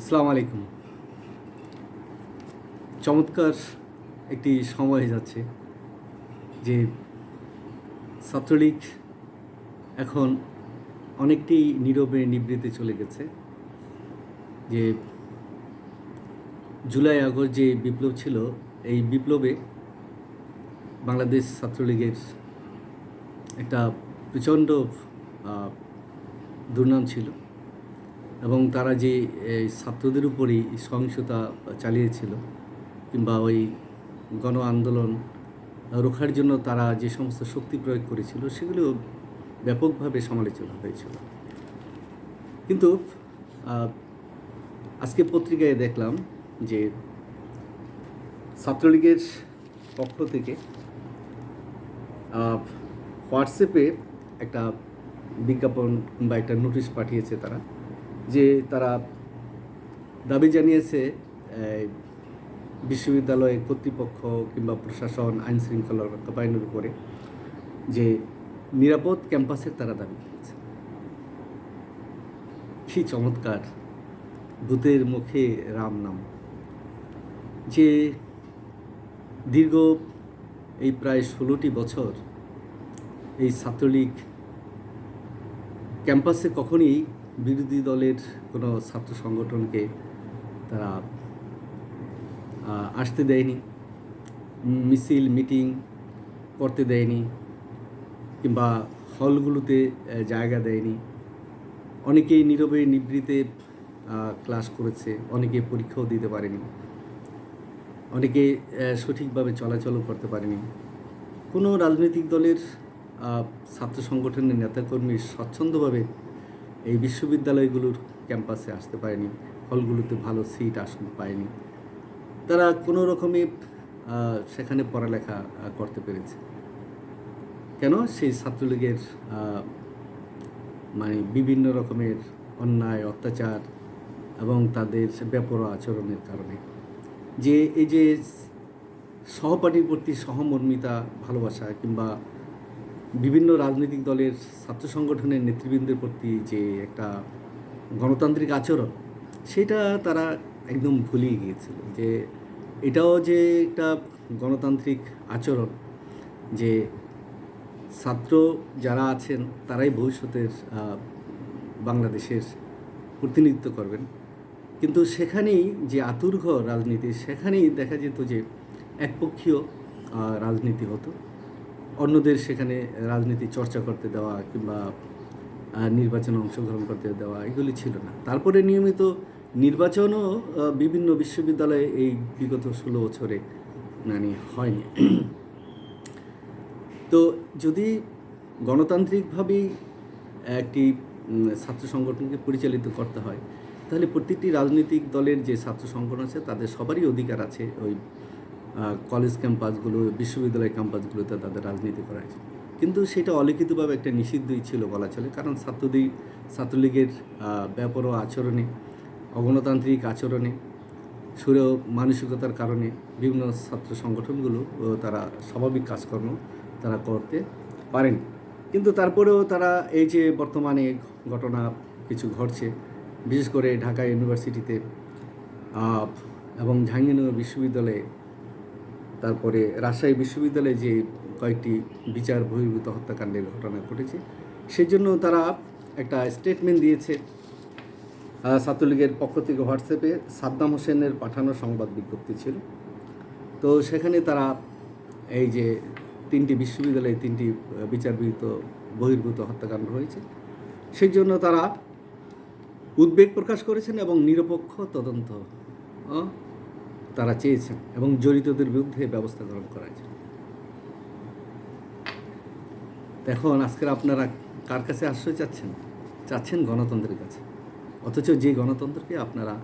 আসসালামু আলাইকুম। চমৎকার একটি সময় যাচ্ছে যে ছাত্রলীগ এখন অনেকটি নীরবে নিবৃতে চলে গেছে, যে জুলাই আগস্ট যে বিপ্লব ছিল, এই বিপ্লবে বাংলাদেশ ছাত্রলীগের একটা প্রচণ্ড দুর্নাম ছিল। এবং তারা যে ছাত্রদের উপরই সহিংসতা চালিয়েছিল কিংবা ওই গণ আন্দোলন রোখার জন্য তারা যে সমস্ত শক্তি প্রয়োগ করেছিল সেগুলো ব্যাপকভাবে সমালোচনা হয়েছিল। কিন্তু আজকে পত্রিকায় দেখলাম যে ছাত্রলীগের পক্ষ থেকে হোয়াটসঅ্যাপে একটা বিজ্ঞাপন বা একটা নোটিশ পাঠিয়েছে তারা। যে তারা দাবি জানিয়েছে বিশ্ববিদ্যালয় কর্তৃপক্ষ কিংবা প্রশাসন আইন শৃঙ্খলা রক্ষাবাহিনীর উপরে যে নিরাপদ ক্যাম্পাসের তারা দাবি করেছে কি চমৎকার, ভূতের মুখে রাম নাম। যে দীর্ঘ এই প্রায় ষোলোটি বছর এই ছাত্রলীগ ক্যাম্পাসে কখনই বিরোধী দলের কোনো ছাত্র সংগঠনকে তারা আসতে দেয়নি, মিছিল, মিটিং করতে দেয়নি, কিংবা হলগুলোতে জায়গা দেয়নি। অনেকেই নীরবে নিবৃতে ক্লাস করেছে, অনেকে পরীক্ষাও দিতে পারেনি, অনেকে সঠিকভাবে চলাচলও করতে পারেনি। কোনো রাজনৈতিক দলের ছাত্র সংগঠনের নেতাকর্মী স্বচ্ছন্দভাবে এই বিশ্ববিদ্যালয়গুলোর ক্যাম্পাসে আসতে পারেনি, হলগুলোতে ভালো সিট আসন পায়নি তারা কোনো রকমে সেখানে পড়ালেখা করতে পেরেছে। কেন? সেই ছাত্রলীগের মানে বিভিন্ন রকমের অন্যায়, অত্যাচার এবং তাদের বেপরোয়া আচরণের কারণে। যে এই যে সহপাঠীর প্রতি সহমর্মিতা, ভালোবাসা কিংবা বিভিন্ন রাজনৈতিক দলের ছাত্র সংগঠনের নেতৃবৃন্দের প্রতি যে একটা গণতান্ত্রিক আচরণ, সেটা তারা একদম ভুলিয়ে গিয়েছিল। যে এটাও যে একটা গণতান্ত্রিক আচরণ, যে ছাত্র যারা আছেন তারাই ভবিষ্যতের বাংলাদেশের প্রতিনিধিত্ব করবেন। কিন্তু সেখানেই যে আতুর্ঘ রাজনীতি, সেখানেই দেখা যেত যে একপক্ষীয় রাজনীতি হতো। অন্যদের সেখানে রাজনীতি, চর্চা করতে দেওয়া কিংবা নির্বাচনে অংশগ্রহণ করতে দেওয়া এগুলি ছিল না। তারপরে নিয়মিত নির্বাচনও বিভিন্ন বিশ্ববিদ্যালয়ে এই বিগত ষোলো বছরে মানে হয়নি। তো যদি গণতান্ত্রিকভাবেই একটি ছাত্র সংগঠনকে পরিচালিত করতে হয়, তাহলে প্রত্যেকটি রাজনৈতিক দলের যে ছাত্র সংগঠন আছে, তাদের সবারই অধিকার আছে ওই কলেজ ক্যাম্পাসগুলো বিশ্ববিদ্যালয় ক্যাম্পাসগুলোতে তাদের রাজনীতি করা হয়েছে। কিন্তু সেটা অলিখিতভাবে একটা নিষিদ্ধই ছিল বলা চলে, কারণ ছাত্রদের, ছাত্রলীগের ব্যাপারও আচরণে, অগণতান্ত্রিক আচরণে সুরে মানসিকতার কারণে বিভিন্ন ছাত্র সংগঠনগুলো তারা স্বাভাবিক কাজকর্ম তারা করতে পারেনি। কিন্তু তারপরেও তারা এই যে বর্তমানে ঘটনা কিছু ঘটছে, বিশেষ করে ঢাকা ইউনিভার্সিটিতে এবং জাহাঙ্গীরনগর বিশ্ববিদ্যালয়ে তারপরে রাজশাহী বিশ্ববিদ্যালয়ে যে কয়েকটি বিচার বহির্ভূত হত্যাকাণ্ডের ঘটনা ঘটেছে সেই জন্য তারা একটা স্টেটমেন্ট দিয়েছে। ছাত্রলীগের পক্ষ থেকে হোয়াটসঅ্যাপে সাদ্দাম হোসেনের পাঠানো সংবাদ বিজ্ঞপ্তি ছিল। তো সেখানে তারা এই যে তিনটি বিশ্ববিদ্যালয়ে তিনটি বিচারবিহিত বহির্ভূত হত্যাকাণ্ড হয়েছে সেই জন্য তারা উদ্বেগ প্রকাশ করেছেন এবং নিরপেক্ষ তদন্ত তারা চেয়েছেন এবং জড়িতদের বিরুদ্ধে ব্যবস্থা গ্রহণ করা হয়েছে। এখন আজকের আপনারা কার কাছে আশ্রয় চাচ্ছেন? চাচ্ছেন গণতন্ত্রের কাছে। অথচ যে গণতন্ত্রকে আপনারা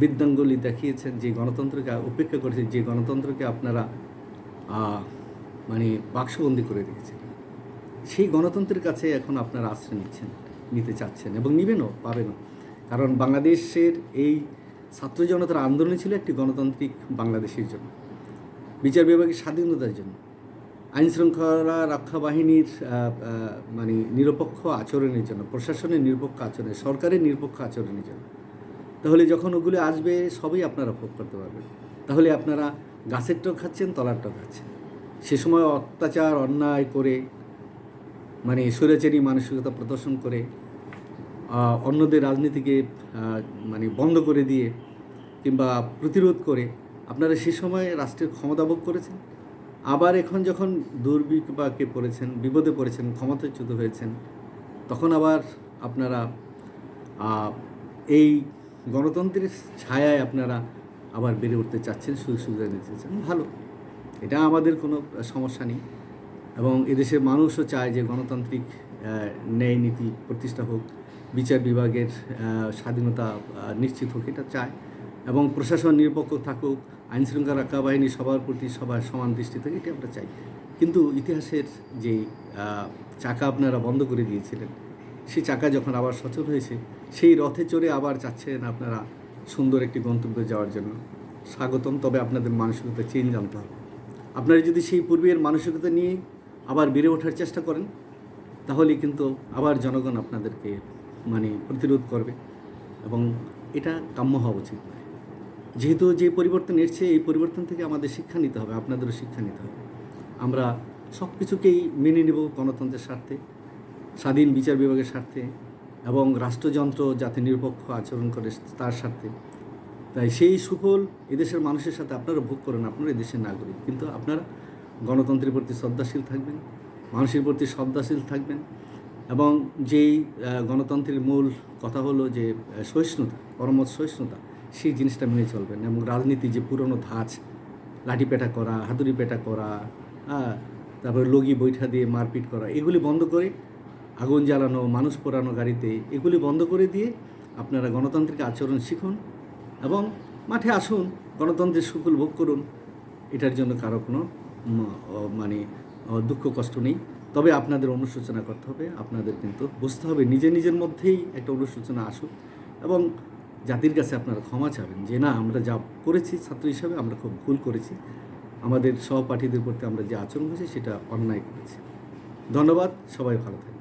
বৃদ্ধাঙ্গুলি দেখিয়েছেন, যে গণতন্ত্রকে উপেক্ষা করেছেন, যে গণতন্ত্রকে আপনারা মানে বাক্সবন্দি করে রেখেছেন, সেই গণতন্ত্রের কাছে এখন আপনারা আশ্রয় নিচ্ছেন, নিতে চাচ্ছেন এবং নিবেনও, পাবেনও। কারণ বাংলাদেশের এই ছাত্র জনতার আন্দোলন ছিল একটি গণতান্ত্রিক বাংলাদেশের জন্য, বিচার বিভাগের স্বাধীনতার জন্য। আইন শৃঙ্খলা রক্ষা বাহিনীর মানে নিরপেক্ষ আচরণের জন্য, প্রশাসনের নিরপেক্ষ আচরণের, সরকারের নিরপেক্ষ আচরণের জন্য। তাহলে যখন ওগুলো আসবে, সবই আপনারা ভোগ করতে পারবেন। তাহলে আপনারা গাছেরটাও খাচ্ছেন তলারটাও খাচ্ছেন। সে সময় অত্যাচার, অন্যায় করে মানে স্বৈরাচারী মানসিকতা প্রদর্শন করে অন্যদের রাজনীতিকে মানে বন্ধ করে দিয়ে কিংবা প্রতিরোধ করে আপনারা সে সময় রাষ্ট্রের ক্ষমতা ভোগ করেছেন? আবার এখন যখন দুর্বিপাকে পড়েছেন, বিপদে পড়েছেন, ক্ষমতাচ্যুত হয়েছেন, তখন আবার আপনারা এই গণতন্ত্রের ছায়ায় আপনারা আবার বেড়ে উঠতে চাচ্ছেন, সুযোগ সুবিধা নিতে চাচ্ছেন। ভালো। এটা আমাদের কোনো সমস্যা নেই। এবং এদেশের মানুষও চায় যে গণতান্ত্রিক ন্যায় নীতি প্রতিষ্ঠা হোক। বিচার বিভাগের স্বাধীনতা নিশ্চিত হোক, এটা চায়। এবং প্রশাসন নিরপেক্ষ থাকুক আইন শৃঙ্খলা রক্ষা বাহিনী সবার প্রতি সবার সমান দৃষ্টি থাকে, এটা আমরা চাই। কিন্তু ইতিহাসের যে চাকা আপনারা বন্ধ করে দিয়েছিলেন, সেই চাকা যখন আবার সচল হয়েছে, সেই রথে চড়ে আবার যাচ্ছেন আপনারা সুন্দর একটি গন্তব্যে যাওয়ার জন্য। স্বাগতম, তবে আপনাদের মানসিকতা চেঞ্জ আনতে হবে। আপনারা যদি সেই পূর্বের মানসিকতা নিয়ে আবার বেড়ে ওঠার চেষ্টা করেন তাহলে কিন্তু আবার জনগণ আপনাদেরকে মানে প্রতিরোধ করবে এবং এটা কাম্য হওয়া উচিত যেহেতু যে পরিবর্তন এসছে, এই পরিবর্তন থেকে আমাদের শিক্ষা নিতে হবে, আপনাদেরও শিক্ষা নিতে হবে। আমরা সব কিছুকেই মেনে নেব গণতন্ত্রের স্বার্থে, স্বাধীন বিচার বিভাগের স্বার্থে এবং রাষ্ট্রযন্ত্র যাতে নিরপেক্ষ আচরণ করে তার স্বার্থে। তাই সেই সুফল এদেশের মানুষের সাথে আপনারা ভোগ করেন, আপনারা এদেশের নাগরিক। কিন্তু আপনারা গণতন্ত্রের প্রতি শ্রদ্ধাশীল থাকবেন, মানুষের প্রতি শ্রদ্ধাশীল থাকবেন এবং যেই গণতন্ত্রের মূল কথা হলো যে সহিষ্ণুতা পরমত সহিষ্ণুতা, সেই জিনিসটা মেনে চলবেন এবং রাজনীতি যে পুরনো ধাঁচ, লাঠি পেটা করা, হাতুড়ি পেটা করা হ্যাঁ তারপরে লগি বৈঠা দিয়ে মারপিট করা, এগুলি বন্ধ করে আগুন জ্বালানো, মানুষ পোড়ানো গাড়িতে এগুলি বন্ধ করে দিয়ে আপনারা গণতান্ত্রিক আচরণ শিখুন এবং মাঠে আসুন, গণতন্ত্রের সুফল ভোগ করুন। এটার জন্য কারও কোনো মানে দুঃখ, কষ্ট নেই। তবে আপনাদের অনুশোচনা করতে হবে, আপনাদের কিন্তু বুঝতে হবে, নিজে নিজের মধ্যেই একটা অনুশোচনা আসুক এবং জাতির কাছে আপনারা ক্ষমা চাবেন যে না, আমরা যা করেছি ছাত্র হিসাবে আমরা খুব ভুল করেছি। আমাদের সহপাঠীদের প্রতি আমরা যে আচরণ করেছি সেটা অন্যায় করেছি। ধন্যবাদ, সবাই ভালো থাকবেন।